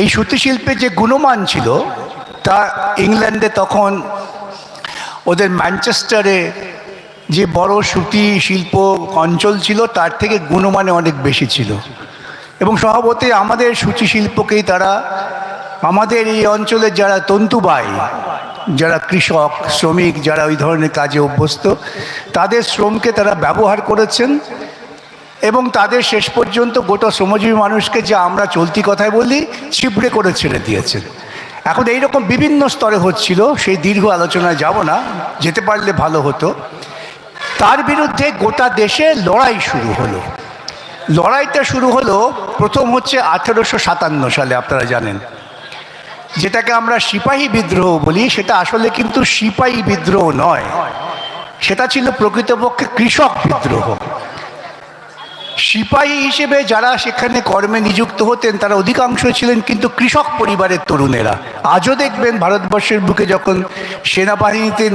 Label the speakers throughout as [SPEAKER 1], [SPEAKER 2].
[SPEAKER 1] এই সুতি শিল্পের যে গুণমান ছিল, তা ইংল্যান্ডে তখন ওদের ম্যানচেস্টারে যে বড় সুতি শিল্প অঞ্চল ছিল, তার থেকে গুণমানে অনেক বেশি ছিল। এবং স্বভাবতই আমাদের সূচি শিল্পকেই তারা, আমাদের এই অঞ্চলের যারা তন্তুবাই, যারা কৃষক, শ্রমিক, যারা ওই ধরনের কাজে অভ্যস্ত, তাদের শ্রমকে তারা ব্যবহার করেছেন। এবং তাদের শেষ পর্যন্ত গোটা শ্রমজীবী মানুষকে যে আমরা চলতি কথায় বলি, ছিবড়ে করে ছেড়ে দিয়েছেন। এখন এইরকম বিভিন্ন স্তরে হচ্ছিল, সেই দীর্ঘ আলোচনায় যাব না, যেতে পারলে ভালো হতো। তার বিরুদ্ধে গোটা দেশে লড়াই শুরু হলো। লড়াইটা শুরু হলো, প্রথম হচ্ছে আঠেরোশো সাতান্ন সালে, আপনারা জানেন। যেটাকে আমরা সিপাহী বিদ্রোহ বলি, সেটা আসলে কিন্তু সিপাহী বিদ্রোহ নয়। সেটা ছিল প্রকৃতপক্ষে কৃষক বিদ্রোহ। সিপাহী হিসেবে যারা সেখানে কর্মে নিযুক্ত হতেন, তারা অধিকাংশ ছিলেন কিন্তু কৃষক পরিবারের তরুণেরা। আজও দেখবেন ভারতবর্ষের বুকে যখন সেনাবাহিনীতে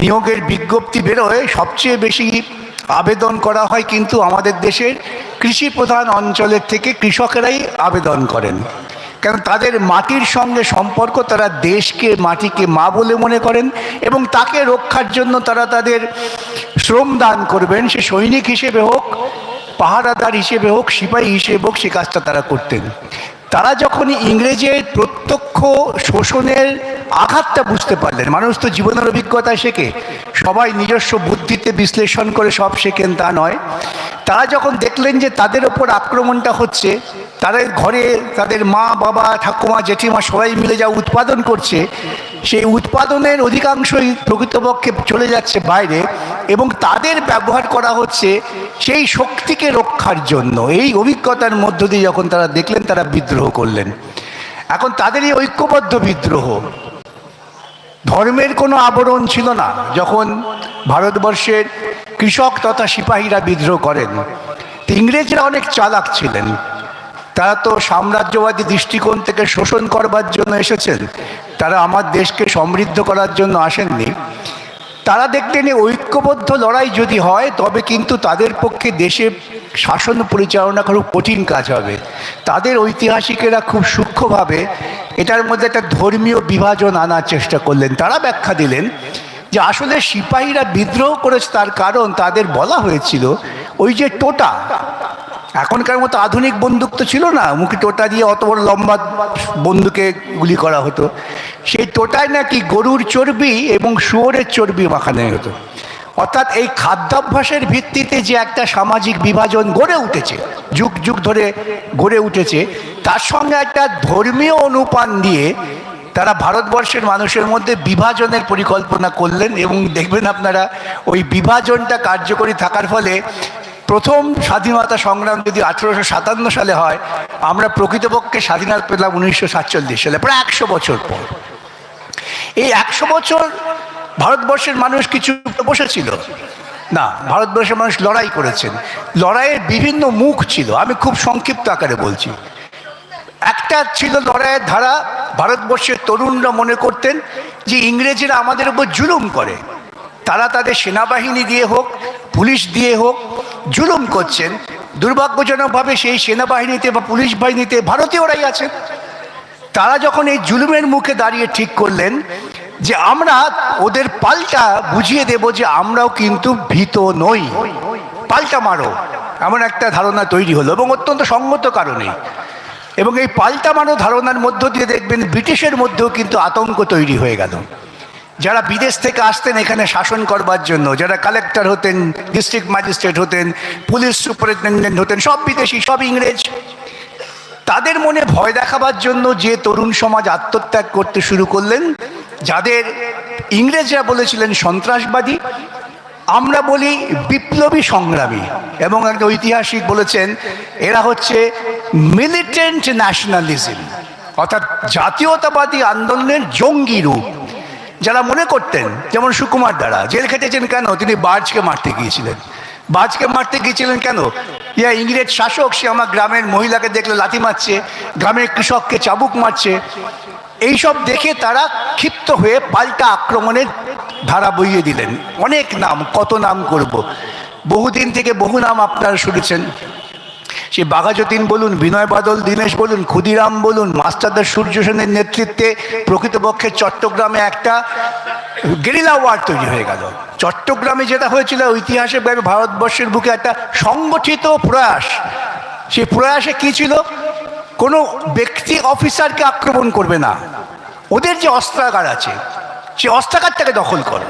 [SPEAKER 1] নিয়োগের বিজ্ঞপ্তি বেরোয় সবচেয়ে বেশি আবেদন করা হয় কিন্তু আমাদের দেশের কৃষি প্রধান অঞ্চলের থেকে কৃষকেরাই আবেদন করেন। কেন তাদের মাটির সঙ্গে সম্পর্ক তারা দেশকে মাটিকে মা বলে মনে করেন এবং তাকে রক্ষার জন্য তারা তাদের শ্রম দান করবেন। সে সৈনিক হিসেবে হোক পাহারাদার হিসেবে হোক, সিপাহী হিসেবে হোক, সে কাজটা তারা করতেন। তারা যখন ইংরেজের প্রত্যক্ষ শোষণের আঘাতটা বুঝতে পারলেন। মানুষ তো জীবনের অভিজ্ঞতা শেখে। সবাই নিজস্ব বুদ্ধিতে বিশ্লেষণ করে সব শেখেন, তা নয়। তারা যখন দেখলেন যে তাদের ওপর আক্রমণটা হচ্ছে, তাদের ঘরে তাদের মা, বাবা, ঠাকুমা, জেঠিমা সবাই মিলে যা উৎপাদন করছে, সেই উৎপাদনের অধিকাংশই প্রকৃতপক্ষে চলে যাচ্ছে বাইরে এবং তাদের ব্যবহার করা হচ্ছে সেই শক্তিকে রক্ষার জন্য। এই অভিজ্ঞতার মধ্য দিয়ে যখন তারা দেখলেন, তারা বিদ্রোহ করলেন। এখন তাদের এই ঐক্যবদ্ধ বিদ্রোহ। ধর্মের কোনো আবরণ ছিল না। যখন ভারতবর্ষের কৃষক তথা সিপাহীরা বিদ্রোহ করেন, ইংরেজরা অনেক চালাক ছিলেন। তারা তো সাম্রাজ্যবাদী দৃষ্টিকোণ থেকে শোষণ করবার জন্য এসেছেন। তারা আমার দেশকে সমৃদ্ধ করার জন্য আসেননি। তারা দেখতেন ঐক্যবদ্ধ লড়াই যদি হয়, তবে কিন্তু তাদের পক্ষে দেশে শাসন পরিচালনা খুব কঠিন কাজ হবে। তাদের ঐতিহাসিকেরা খুব সূক্ষ্মভাবে এটার মধ্যে একটা ধর্মীয় বিভাজন আনার চেষ্টা করলেন। তারা ব্যাখ্যা দিলেন যে আসলে সিপাহীরা বিদ্রোহ করেছে তার কারণ তাদের বলা হয়েছিল ওই যে টোটা। এখনকার মতো আধুনিক বন্দুক তো ছিল না, মুখে টোটা দিয়ে অত বড় লম্বা বন্দুকে গুলি করা হতো। সেই টোটায় নাকি গরুর চর্বি এবং শুয়োরের চর্বি মাখানো হতো। অর্থাৎ এই খাদ্যাভ্যাসের ভিত্তিতে যে একটা সামাজিক বিভাজন গড়ে উঠেছে, যুগ যুগ ধরে গড়ে উঠেছে, তার সঙ্গে একটা ধর্মীয় অনুপান দিয়ে তারা ভারতবর্ষের মানুষের মধ্যে বিভাজনের পরিকল্পনা করলেন এবং দেখবেন আপনারা ওই বিভাজনটা কার্যকরী থাকার ফলে প্রথম স্বাধীনতা সংগ্রাম যদি আঠেরোশো সাতান্ন সালে হয়, আমরা প্রকৃতপক্ষে স্বাধীনতা পেলাম উনিশশো সাতচল্লিশ সালে, প্রায় একশো বছর পর। এই একশো বছর ভারতবর্ষের মানুষ কিছু বসেছিল। না, ভারতবর্ষের মানুষ লড়াই করেছেন। লড়াইয়ের বিভিন্ন মুখ ছিল। আমি খুব সংক্ষিপ্ত আকারে বলছি। একটা ছিল লড়াইয়ের ধারা, ভারতবর্ষের তরুণরা মনে করতেন যে ইংরেজরা আমাদের উপর জুলুম করে। তারা তাদের সেনাবাহিনী দিয়ে হোক, পুলিশ দিয়ে হোক, জুলুম করছেন। দুর্ভাগ্যজনকভাবে সেই সেনাবাহিনীতে বা পুলিশ বাহিনীতে ভারতীয়রাই আছেন। তারা যখন এই জুলুমের মুখে দাঁড়িয়ে ঠিক করলেন যে আমরা ওদের পাল্টা বুঝিয়ে দেব যে আমরাও কিন্তু ভীত নই। পাল্টা মারো। এমন একটা ধারণা তৈরি হলো এবং অত্যন্ত সঙ্গত কারণে। এবং এই পাল্টা মারো ধারণার মধ্য দিয়ে দেখবেন ব্রিটিশের মধ্যেও কিন্তু আতঙ্ক তৈরি হয়ে গেল। যারা বিদেশ থেকে আসতেন এখানে শাসন করবার জন্য, যারা কালেক্টর হতেন, ডিস্ট্রিক্ট ম্যাজিস্ট্রেট হতেন, পুলিশ সুপারিনটেন্ডেন্ট হতেন, সব বিদেশি, সব ইংরেজ, তাদের মনে ভয় দেখাবার জন্য যে তরুণ সমাজ আত্মত্যাগ করতে শুরু করলেন যাদের ইংরেজরা বলেছিলেন সন্ত্রাসবাদী, আমরা বলি বিপ্লবী সংগ্রামী। এবং একটা ঐতিহাসিক বলেছেন, এরা হচ্ছে মিলিটেন্ট ন্যাশনালিজম অর্থাৎ জাতীয়তাবাদী আন্দোলনের জঙ্গি রূপ। যারা মনে করতেন, যেমন সুকুমার দ্বারা, জেল খেটেছেন কেন? তিনি বার্জকে মারতে গিয়েছিলেন। বাজকে মারতে গিয়েছিলেন কেন? ইয়া ইংরেজ শাসক, সে আমার গ্রামের মহিলাকে দেখলে লাথি মারছে, গ্রামের কৃষককে চাবুক মারছে। এইসব দেখে তারা ক্ষিপ্ত হয়ে পাল্টা আক্রমণের ধারা বইয়ে দিলেন। অনেক নাম, কত নাম করব? বহুদিন থেকে বহু নাম আপনারা শুনেছেন। সে বাঘাযতীন বলুন, বিনয় বাদল দীনেশ বলুন, ক্ষুদিরাম বলুন, মাস্টারদার সূর্য সেনের নেতৃত্বে প্রকৃতপক্ষে চট্টগ্রামে একটা গেরিলা ওয়ার তৈরি হয়ে গেল। চট্টগ্রামে যেটা হয়েছিল ঐতিহাসিকভাবে ভারতবর্ষের বুকে একটা সংগঠিত প্রয়াস। সেই প্রয়াসে কী ছিল? কোনো ব্যক্তি অফিসারকে আক্রমণ করবে না। ওদের যে অস্ত্রাগার আছে, সে অস্ত্রাগারটাকে দখল করো।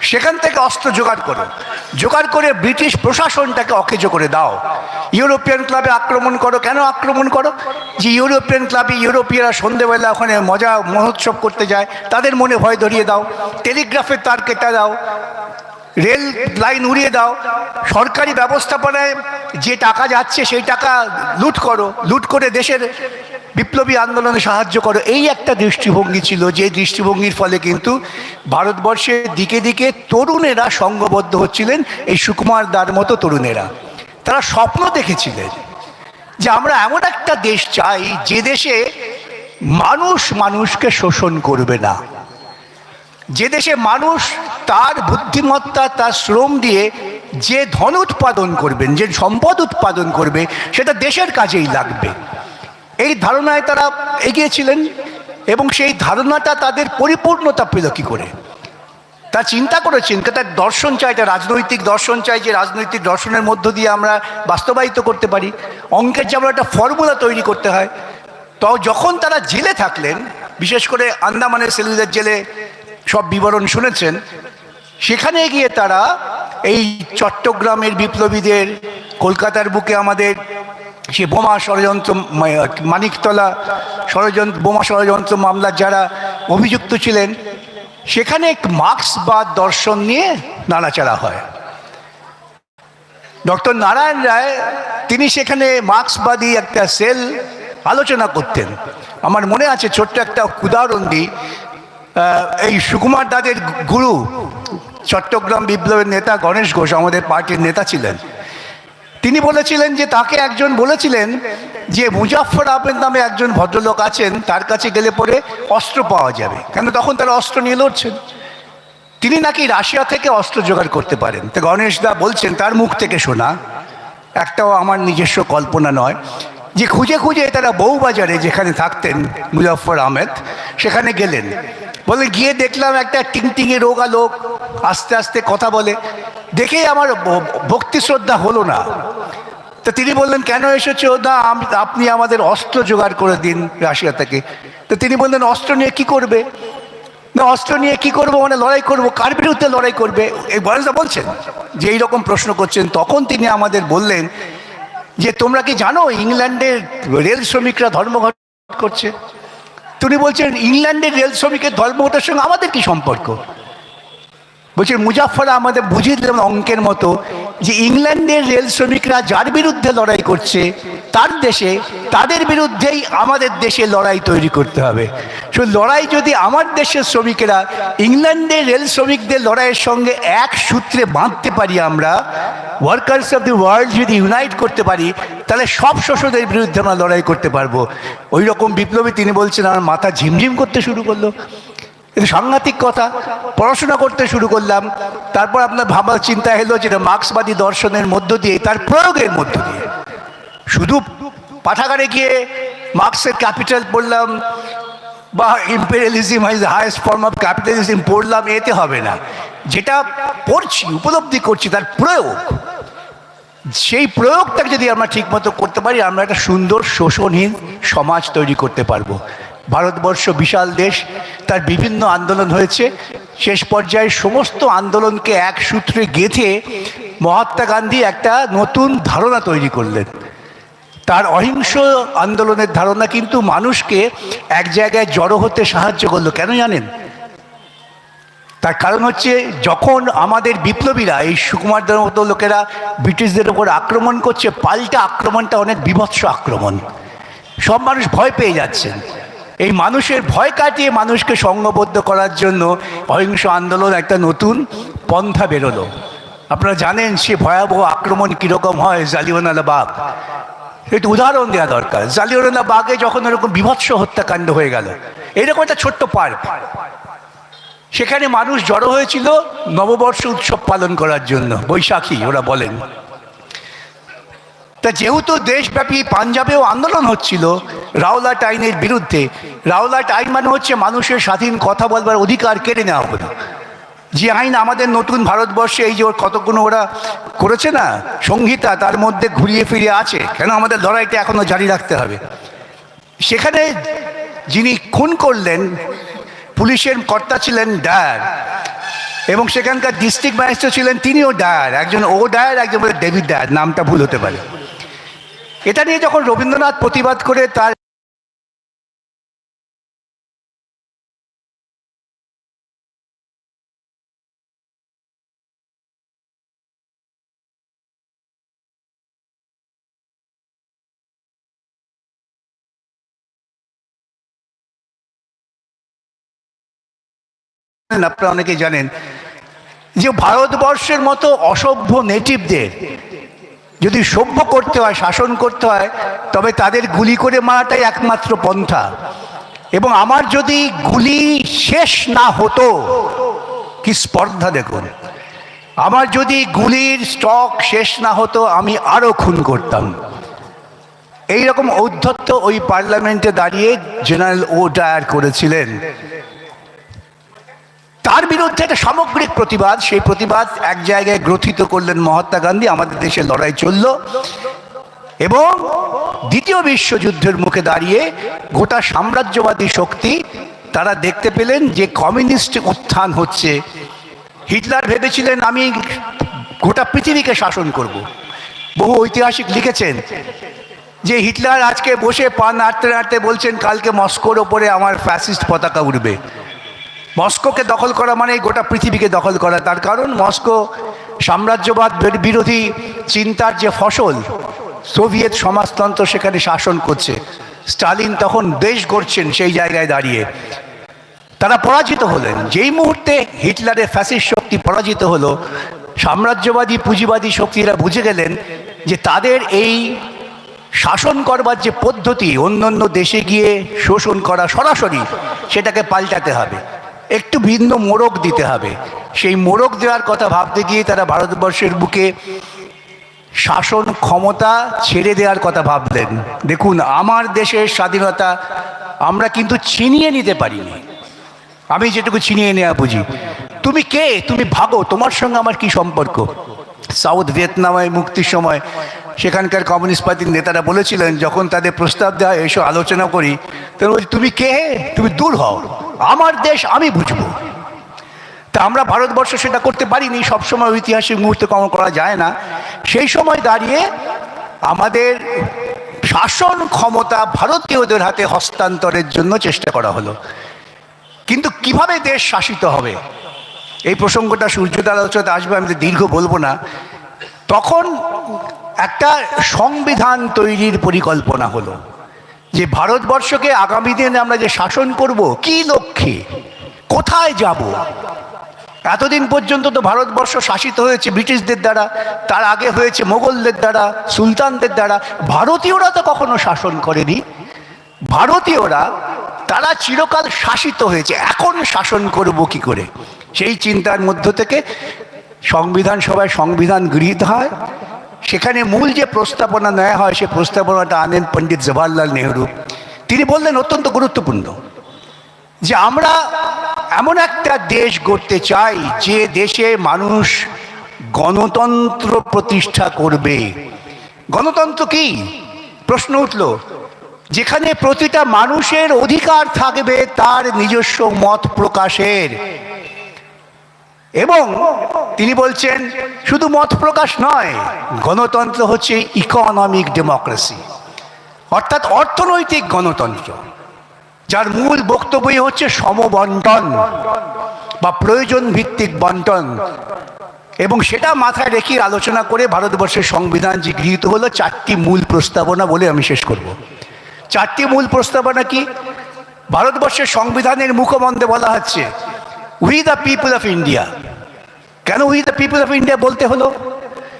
[SPEAKER 1] সেখান থেকে অস্ত্র জোগাড় করো। জোগাড় করে ব্রিটিশ প্রশাসনটাকে অকেজো করে দাও। ইউরোপিয়ান ক্লাবে আক্রমণ করো। কেন আক্রমণ করো? যে ইউরোপিয়ান ক্লাবে ইউরোপীয়রা সন্ধেবেলা ওখানে মজা মহোৎসব করতে যায়, তাদের মনে ভয় ধরিয়ে দাও। টেলিগ্রাফের তার কেটে দাও। রেল লাইন উড়িয়ে দাও। সরকারি ব্যবস্থাপনায় যে টাকা যাচ্ছে, সেই টাকা লুট করো। লুট করে দেশের বিপ্লবী আন্দোলনে সাহায্য করো। এই একটা দৃষ্টিভঙ্গি ছিল। যে দৃষ্টিভঙ্গির ফলে কিন্তু ভারতবর্ষের দিকে দিকে তরুণেরা সঙ্গবদ্ধ হচ্ছিলেন। এই সুকুমার দার মতো তরুণেরা। তারা স্বপ্ন দেখেছিলেন যে আমরা এমন একটা দেশ চাই, যে দেশে মানুষ মানুষকে শোষণ করবে না। যে দেশে মানুষ তার বুদ্ধিমত্তা, তার শ্রম দিয়ে যে ধন উৎপাদন করবেন, যে সম্পদ উৎপাদন করবে, সেটা দেশের কাজেই লাগবে। এই ধারণায় তারা এগিয়েছিলেন এবং সেই ধারণাটা তাদের পরিপূর্ণতা পেল কী করে? তা চিন্তা করেছেন তার দর্শন চাই একটা রাজনৈতিক দর্শন চাই, যে রাজনৈতিক দর্শনের মধ্য দিয়ে আমরা বাস্তবায়িত করতে পারি। অঙ্কের যেমন একটা ফর্মুলা তৈরি করতে হয়, তো যখন তারা জেলে থাকলেন, বিশেষ করে আন্দামানের সেলুদের জেলে সব বিবরণ শুনেছেন, সেখানে গিয়ে তারা এই চট্টগ্রামের বিপ্লবীদের, কলকাতার বুকে আমাদের সে বোমা ষড়যন্ত্র মানিকতলা ষড়যন্ত্র, বোমা ষড়যন্ত্র মামলার যারা অভিযুক্ত ছিলেন, সেখানে মার্ক্সবাদ দর্শন নিয়ে নাড়াচাড়া হয়। ডক্টর নারায়ণ রায়, তিনি সেখানে মার্ক্সবাদী একটা সেল আলোচনা করতেন। আমার মনে আছে ছোট্ট একটা উদাহরণ দিই এই সুকুমার দাদের গুরু, চট্টগ্রাম বিপ্লবের নেতা গণেশ ঘোষ, আমাদের পার্টির নেতা ছিলেন। তিনি বলেছিলেন যে, তাকে একজন বলেছিলেন যে মুজাফর আহমেদ নামে একজন ভদ্রলোক আছেন, তার কাছে গেলে পরে অস্ত্র পাওয়া যাবে। কেন? তখন তারা অস্ত্র নিয়ে লড়ছেন। তিনি নাকি রাশিয়া থেকে অস্ত্র জোগাড় করতে পারেন। তো গণেশ দা বলছেন, তার মুখ থেকে শোনা। একটাও আমার নিজস্ব কল্পনা নয়। যে খুঁজে খুঁজে তারা বউবাজারে যেখানে থাকতেন মুজফর আহমেদ, সেখানে গেলেন। বলে, গিয়ে দেখলাম একটা টিংটিঙে রোগা লোক আস্তে আস্তে কথা বলে দেখেই আমার ভক্তি শ্রদ্ধা হলো না। তো তিনি বললেন, কেন এসেছ? না আপনি আমাদের অস্ত্র জোগাড় করে দিন রাশিয়া থেকে। তো তিনি বললেন, অস্ত্র নিয়ে কি করবে? না, অস্ত্র নিয়ে কি করব? মানে লড়াই করব? কার বিরুদ্ধে লড়াই করবে? এই বয়সদা বলছেন। যে এইরকম প্রশ্ন করছেন, তখন তিনি আমাদের বললেন যে তোমরা কি জানো ইংল্যান্ডের রেল শ্রমিকরা ধর্মঘট করছে? তিনি বলছেন, ইংল্যান্ডের রেল শ্রমিকের ধর্মঘটের সঙ্গে আমাদের কি সম্পর্ক? বলছেন মুজাফফর আমাদের বুঝিয়ে দিলাম অঙ্কের মতো যে ইংল্যান্ডের রেল শ্রমিকরা যার বিরুদ্ধে লড়াই করছে, তার দেশে, তাদের বিরুদ্ধেই আমাদের দেশে লড়াই তৈরি করতে হবে। সো লড়াই যদি আমার দেশের শ্রমিকেরা ইংল্যান্ডের রেল শ্রমিকদের লড়াইয়ের সঙ্গে এক সূত্রে বাঁধতে পারি আমরা ওয়ার্কার্স অফ দি ওয়ার্ল্ড যদি ইউনাইট করতে পারি, তাহলে সব শোষণের বিরুদ্ধে আমরা লড়াই করতে পারব। ওই রকম বিপ্লবী তিনি বলছেন, আমার মাথা ঝিমঝিম করতে শুরু করল। এটা সাংঘাতিক কথা, পড়াশোনা করতে শুরু করলাম, তারপর আপনার ভাবার চিন্তা এলো যেটা মার্ক্সবাদী দর্শনের মধ্য দিয়ে, তার প্রয়োগের মধ্য দিয়ে। শুধু পাঠাগারে গিয়ে মার্ক্সের ক্যাপিটাল পড়লাম, বা imperialism is highest form of capitalism পড়লাম, এতে হবে না। যেটা পড়ছি, উপলব্ধি করছি, তার প্রয়োগ। সেই প্রয়োগটাকে যদি আমরা ঠিকমতো করতে পারি, আমরা একটা সুন্দর শোষণহীন সমাজ তৈরি করতে পারব। ভারতবর্ষ বিশাল দেশ, তার বিভিন্ন আন্দোলন হয়েছে। শেষ পর্যায়ে সমস্ত আন্দোলনকে এক সূত্রে গেঁথে মহাত্মা গান্ধী একটা নতুন ধারণা তৈরি করলেন। তার অহিংস আন্দোলনের ধারণা কিন্তু মানুষকে এক জায়গায় জড়ো হতে সাহায্য করল। কেন জানেন? তার কারণ হচ্ছে, যখন আমাদের বিপ্লবীরা, এই সুকুমারদের মতো লোকেরা ব্রিটিশদের ওপর আক্রমণ করছে, পাল্টা আক্রমণটা অনেক বিভৎস আক্রমণ। সব মানুষ ভয় পেয়ে যাচ্ছেন। এই মানুষের ভয় কাটিয়ে মানুষকে সঙ্গবদ্ধ করার জন্য অহিংস আন্দোলন একটা নতুন পন্থা বেরোলো। আপনারা জানেন সে ভয়াবহ আক্রমণ কীরকম হয় জালিওয়ানালা বাঘ একটু উদাহরণ দেওয়া দরকার। জালিওয়ানালা বাঘে যখন এরকম বিভৎস হত্যাকাণ্ড হয়ে গেল, এরকম একটা ছোট্ট পার্ক। সেখানে মানুষ জড়ো হয়েছিল নববর্ষ উৎসব পালন করার জন্য, বৈশাখী ওরা বলেন। তা যেহেতু দেশব্যাপী পাঞ্জাবেও আন্দোলন হচ্ছিল রাওলাট আইনের বিরুদ্ধে রাওলাট আইন মানে হচ্ছে মানুষের স্বাধীন কথা বলবার অধিকার কেড়ে নেওয়া হলো। যে আইন আমাদের নতুন ভারতবর্ষে এই যে ওর কতগুলো ওরা করেছে না, সংহিতা তার মধ্যে ঘুরিয়ে ফিরিয়ে আছে, কেন আমাদের লড়াইটা এখনও জারি রাখতে হবে। সেখানে যিনি খুন করলেন, পুলিশের কর্তা ছিলেন ডায়ার, এবং সেখানকার ডিস্ট্রিক্ট ম্যাজিস্ট্রেট ছিলেন তিনিও ডায়ার, একজন ও ডায়ার, একজন ডেভিড ডায়ার, নামটা ভুল হতে পারে। এটা নিয়ে যখন রবীন্দ্রনাথ প্রতিবাদ করে তার আপনারা অনেকে জানেন যে ভারতবর্ষের মতো অসভ্য নেটিভদের যদি সভ্য করতে হয়, শাসন করতে হয়, তবে তাদের গুলি করে মারাটাই একমাত্র পন্থা। এবং আমার যদি গুলি শেষ না হতো, কি স্পর্ধা দেখুন। আমার যদি গুলির স্টক শেষ না হতো, আমি আরও খুন করতাম। এই রকম ঔদ্ধত্য ওই পার্লামেন্টে দাঁড়িয়ে জেনারেল ও ডায়ার করেছিলেন। তার বিরুদ্ধে একটা সামগ্রিক প্রতিবাদ, সেই প্রতিবাদ এক জায়গায় গ্রথিত করলেন মহাত্মা গান্ধী, আমাদের দেশে লড়াই চলল। এবং দ্বিতীয় বিশ্বযুদ্ধের মুখে দাঁড়িয়ে গোটা সাম্রাজ্যবাদী শক্তি, তারা দেখতে পেলেন যে কমিউনিস্ট উত্থান হচ্ছে। হিটলার ভেবেছিলেন, আমি গোটা পৃথিবীকে শাসন করব। বহু ঐতিহাসিক লিখেছেন যে হিটলার আজকে বসে পা নাড়তে নাড়তে বলছেন, কালকে মস্কোর ওপরে আমার ফ্যাসিস্ট পতাকা উঠবে মস্কোকে দখল করা মানে গোটা পৃথিবীকে দখল করা। তার কারণ মস্কো সাম্রাজ্যবাদ বিরোধী চিন্তার যে ফসল, সোভিয়েত সমাজতন্ত্র সেখানে শাসন করছে। স্টালিন তখন দেশ গড়ছেন সেই জায়গায় দাঁড়িয়ে। তারা পরাজিত হলেন। যেই মুহূর্তে হিটলারের ফ্যাসিস শক্তি পরাজিত হলো, সাম্রাজ্যবাদী, পুঁজিবাদী শক্তিরা বুঝে গেলেন যে তাদের এই শাসন করবার যে পদ্ধতি অন্য অন্য দেশে গিয়ে শোষণ করা সরাসরি, সেটাকে পাল্টাতে হবে। একটু ভিন্ন মোড়ক দিতে হবে। সেই মোড়ক দেওয়ার কথা ভাবতে গিয়ে তারা ভারতবর্ষের বুকে শাসন ক্ষমতা ছেড়ে দেওয়ার কথা ভাবলেন। দেখুন, আমার দেশের স্বাধীনতা আমরা কিন্তু ছিনিয়ে নিতে পারিনি। আমি যেটুকু ছিনিয়ে নেওয়া বুঝি। তুমি কে? তুমি ভাগো। তোমার সঙ্গে আমার কি সম্পর্ক? সাউথ ভিয়েতনামে মুক্তির সময় সেখানকার কমিউনিস্ট পার্টির নেতারা বলেছিলেন, যখন তাদের প্রস্তাব দেওয়া এসব আলোচনা করি। তখন বলছি, তুমি কে তুমি দূর হও। আমার দেশ আমি বুঝব। তা আমরা ভারতবর্ষ সেটা করতে পারিনি। সবসময় ঐতিহাসিক মুহূর্তে কম করা যায় না। সেই সময় দাঁড়িয়ে আমাদের শাসন ক্ষমতা ভারতীয়দের হাতে হস্তান্তরের জন্য চেষ্টা করা হলো। কিন্তু কীভাবে দেশ শাসিত হবে? এই প্রসঙ্গটা সূর্যদার আলোচনাতে আসবে, আমি দীর্ঘ বলব না। তখন একটা সংবিধান তৈরির পরিকল্পনা হলো যে ভারতবর্ষকে আগামী দিনে আমরা যে শাসন করব, কি লক্ষ্যে? কোথায় যাব? এতদিন পর্যন্ত তো ভারতবর্ষ শাসিত হয়েছে ব্রিটিশদের দ্বারা, তার আগে হয়েছে মোগলদের দ্বারা, সুলতানদের দ্বারা। ভারতীয়রা তো কখনো শাসন করেনি। ভারতীয়রা, তারা চিরকাল শাসিত হয়েছে। এখন শাসন করব কি করে? সেই চিন্তার মধ্য থেকে সংবিধান সভায় সংবিধান গৃহীত হয়। সেখানে মূল যে প্রস্তাবনা নেওয়া হয়, সে প্রস্তাবনাটা আনেন পণ্ডিত জওয়াহরলাল নেহরু। তিনি বললেন, অত্যন্ত গুরুত্বপূর্ণ যে আমরা এমন একটা দেশ গড়তে চাই, যে দেশে মানুষ গণতন্ত্র প্রতিষ্ঠা করবে। গণতন্ত্র কি? প্রশ্ন উঠল। যেখানে প্রতিটা মানুষের অধিকার থাকবে, তার নিজস্ব মত প্রকাশের। এবং তিনি বলছেন, শুধু মত প্রকাশ নয়, গণতন্ত্র হচ্ছে ইকোনমিক ডেমোক্রেসি অর্থাৎ অর্থনৈতিক গণতন্ত্র, যার মূল বক্তব্যই হচ্ছে সমবন্টন বা প্রয়োজন ভিত্তিক বন্টন এবং সেটা মাথায় রেখে আলোচনা করে ভারতবর্ষের সংবিধান যে গৃহীত হলো, চারটি মূল প্রস্তাবনা বলে আমি শেষ করব। চারটি মূল প্রস্তাবনা কি? ভারতবর্ষের সংবিধানের মুখবন্ধে বলা হচ্ছে we the people of India কেন we the people of India বলতে হলো?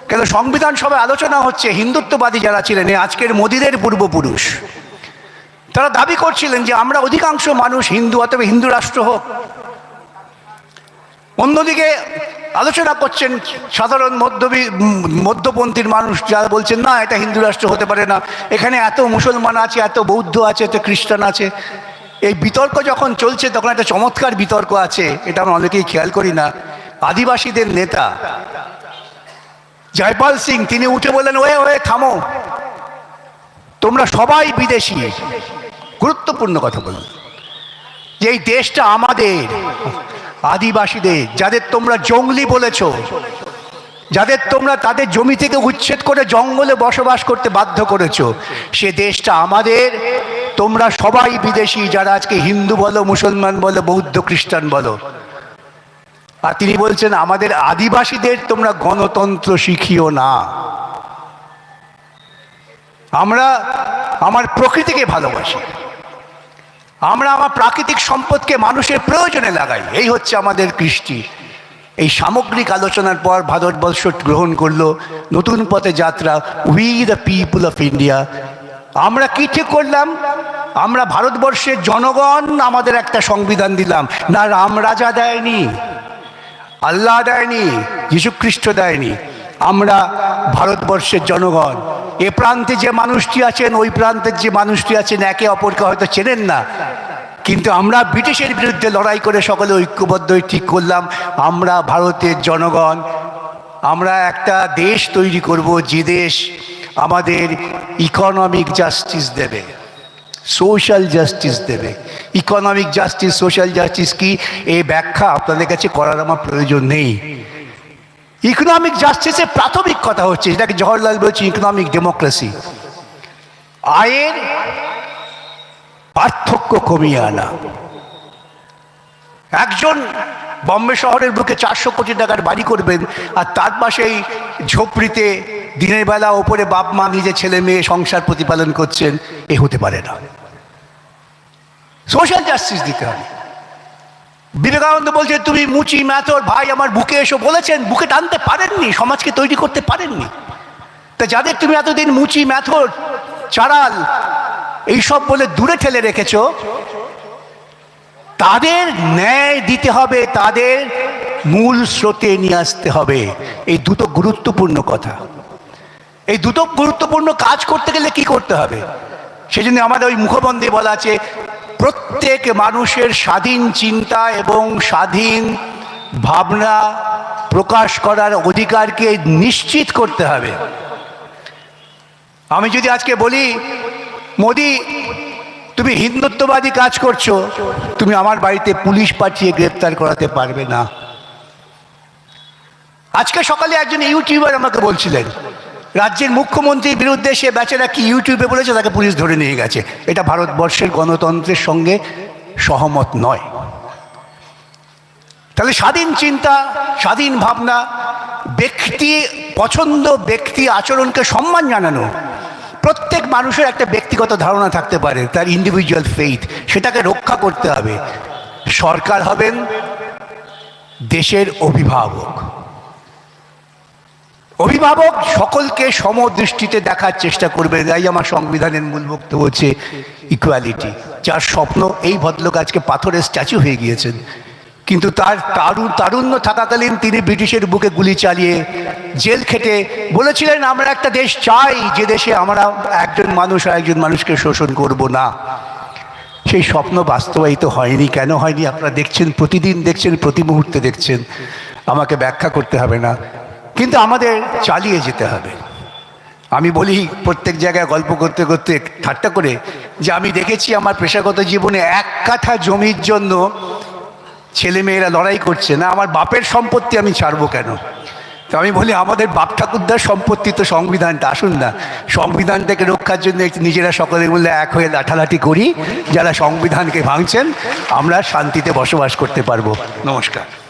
[SPEAKER 1] কেন সংবিধান সভায় আলোচনা হচ্ছে, হিন্দুত্ববাদী যারা ছিলেন আজকের মোদীদের পূর্বপুরুষ। তারা দাবি করছিলেন যে আমরা অধিকাংশ মানুষ হিন্দু অথবা হিন্দু রাষ্ট্র হোক। অন্যদিকে আলোচনা করছেন সাধারণ মধ্যবি, মধ্যপন্থীর মানুষ, যারা বলছেন, না, এটা হিন্দু রাষ্ট্র হতে পারে না। এখানে এত মুসলমান আছে, এত বৌদ্ধ আছে, এত খ্রিস্টান আছে। এই বিতর্ক যখন চলছে, তখন একটা চমৎকার বিতর্ক আছে, এটা আমরা অনেকেই খেয়াল করি না। আদিবাসীদের নেতা জয়পাল সিং, তিনি উঠে বললেন, ওয়ে ওয়ে, থামো। তোমরা সবাই বিদেশি। গুরুত্বপূর্ণ কথা বললেন। যে এই দেশটা আমাদের, আদিবাসীদের, যাদের তোমরা জঙ্গলি বলেছ, যাদের তোমরা তাদের জমি থেকে উচ্ছেদ করে জঙ্গলে বসবাস করতে বাধ্য করেছ, সে দেশটা আমাদের তোমরা সবাই বিদেশি, যারা আজকে হিন্দু বলো, মুসলমান বলো, বৌদ্ধ, খ্রিস্টান বলো। আর তিনি বলছেন, আমাদের আদিবাসীদের তোমরা গণতন্ত্র শিখিও না। আমরা আমার প্রকৃতিকে ভালোবাসি। আমরা আমার প্রাকৃতিক সম্পদকে মানুষের প্রয়োজনে লাগাই। এই হচ্ছে আমাদের কৃষ্টি। এই সামগ্রিক আলোচনার পর ভারতবর্ষ গ্রহণ করল নতুন পথে যাত্রা we the people of India আমরা কি ঠিক করলাম? আমরা ভারতবর্ষের জনগণ আমাদের একটা সংবিধান দিলাম। না রাম রাজা দেয়নি, আল্লাহ দেয়নি, যীশুখ্রিস্ট দেয়নি। আমরা ভারতবর্ষের জনগণ। এ প্রান্তে যে মানুষটি আছেন, ওই প্রান্তের যে মানুষটি আছেন, একে অপরকে হয়তো চেনেন না। কিন্তু আমরা ব্রিটিশের বিরুদ্ধে লড়াই করে সকলে ঐক্যবদ্ধ ঠিক করলাম, আমরা ভারতের জনগণ, আমরা একটা দেশ তৈরি করব, যে দেশ আমাদের ইকোনমিক জাস্টিস দেবে সোশ্যাল জাস্টিস দেবে। ইকোনমিক জাস্টিস সোশ্যাল জাস্টিস কি? এই ব্যাখ্যা আপনাদের কাছে করার আমার প্রয়োজন নেই। ইকোনমিক জাস্টিসের প্রাথমিক কথা হচ্ছে, যেটাকে জওহরলাল বলছে ইকোনমিক ডেমোক্রেসি আয়ের পার্থক্য কমিয়ে আনা। একজন বম্বে শহরের বুকে চারশো কোটি টাকার বাড়ি করবেন আর তার পাশেই ঝোপড়িতে দিনের বেলা ওপরে বাপ, মা, নিজে ছেলে, মেয়ে সংসার প্রতিপালন করছেন, এ হতে পারে না। সোশ্যাল জাস্টিস দিতে হবে। বিবেকানন্দ বলছে, তুমি মুচি ম্যাথর ভাই আমার বুকে এসো, বলেছেন, বুকে টানতে পারেননি, সমাজকে তৈরি করতে পারেননি। তা যাদের তুমি এতদিন মুচি ম্যাথর চারাল এইসব বলে দূরে ঠেলে রেখেছো তাদের ন্যায় দিতে হবে, তাদের মূল স্রোতে নিয়ে আসতে হবে। এই দুটো গুরুত্বপূর্ণ কথা। এই দুটো গুরুত্বপূর্ণ কাজ করতে গেলে কি করতে হবে? সেজন্য আমাদের ওই মুখবন্ধে বলা আছে, প্রত্যেক মানুষের স্বাধীন চিন্তা এবং স্বাধীন ভাবনা প্রকাশ করার অধিকারকে নিশ্চিত করতে হবে। আমি যদি আজকে বলি, মোদি তুমি হিন্দুত্ববাদী কাজ করছ, তুমি আমার বাড়িতে পুলিশ পাঠিয়ে গ্রেপ্তার করাতে পারবে না। আজকে সকালে একজন ইউটিউবার আমাকে বলছিলেন, রাজ্যের মুখ্যমন্ত্রীর বিরুদ্ধে সে বেচারা কি ইউটিউবে বলেছে, তাকে পুলিশ ধরে নিয়ে গেছে। এটা ভারতবর্ষের গণতন্ত্রের সঙ্গে সহমত নয়। তাহলে স্বাধীন চিন্তা, স্বাধীন ভাবনা, ব্যক্তি, পছন্দ ব্যক্তি আচরণকে সম্মান জানানো প্রত্যেক মানুষের একটা ব্যক্তিগত ধারণা থাকতে পারে, তার ইন্ডিভিজুয়াল ফেইথ সেটাকে রক্ষা করতে হবে। সরকার হবেন দেশের অভিভাবক। অভিভাবক সকলকে সমদৃষ্টিতে দেখার চেষ্টা করবে। তাই আমার সংবিধানের মূল বক্তব্য হচ্ছে ইকুয়ালিটি যার স্বপ্ন এই ভদ্রলোক আজকে পাথরের স্ট্যাচু হয়ে গিয়েছেন। কিন্তু তার তারুণ, তারুণ্য থাকাকালীন তিনি ব্রিটিশের বুকে গুলি চালিয়ে জেল খেটে বলেছিলেন, আমরা একটা দেশ চাই, যে দেশে আমরা একজন মানুষ আর একজন মানুষকে শোষণ করব না। সেই স্বপ্ন বাস্তবায়িত হয়নি। কেন হয়নি? আপনারা দেখছেন, প্রতিদিন দেখছেন, প্রতি মুহূর্তে দেখছেন। আমাকে ব্যাখ্যা করতে হবে না। কিন্তু আমাদের চালিয়ে যেতে হবে। আমি বলি প্রত্যেক জায়গায় গল্প করতে করতে ঠাট্টা করে যে, আমি দেখেছি আমার পেশাগত জীবনে এক কাঠা জমির জন্য ছেলেমেয়েরা লড়াই করছে, না আমার বাপের সম্পত্তি আমি ছাড়বো কেন? তো আমি বলি, আমাদের বাপ ঠাকুরদার সম্পত্তি তো সংবিধানটা, আসুন না। সংবিধানটাকে রক্ষার জন্য নিজেরা সকলের মূল্যে এক হয়ে লাঠালাঠি করি, যারা সংবিধানকে ভাঙছেন, আমরা শান্তিতে বসবাস করতে পারব। নমস্কার।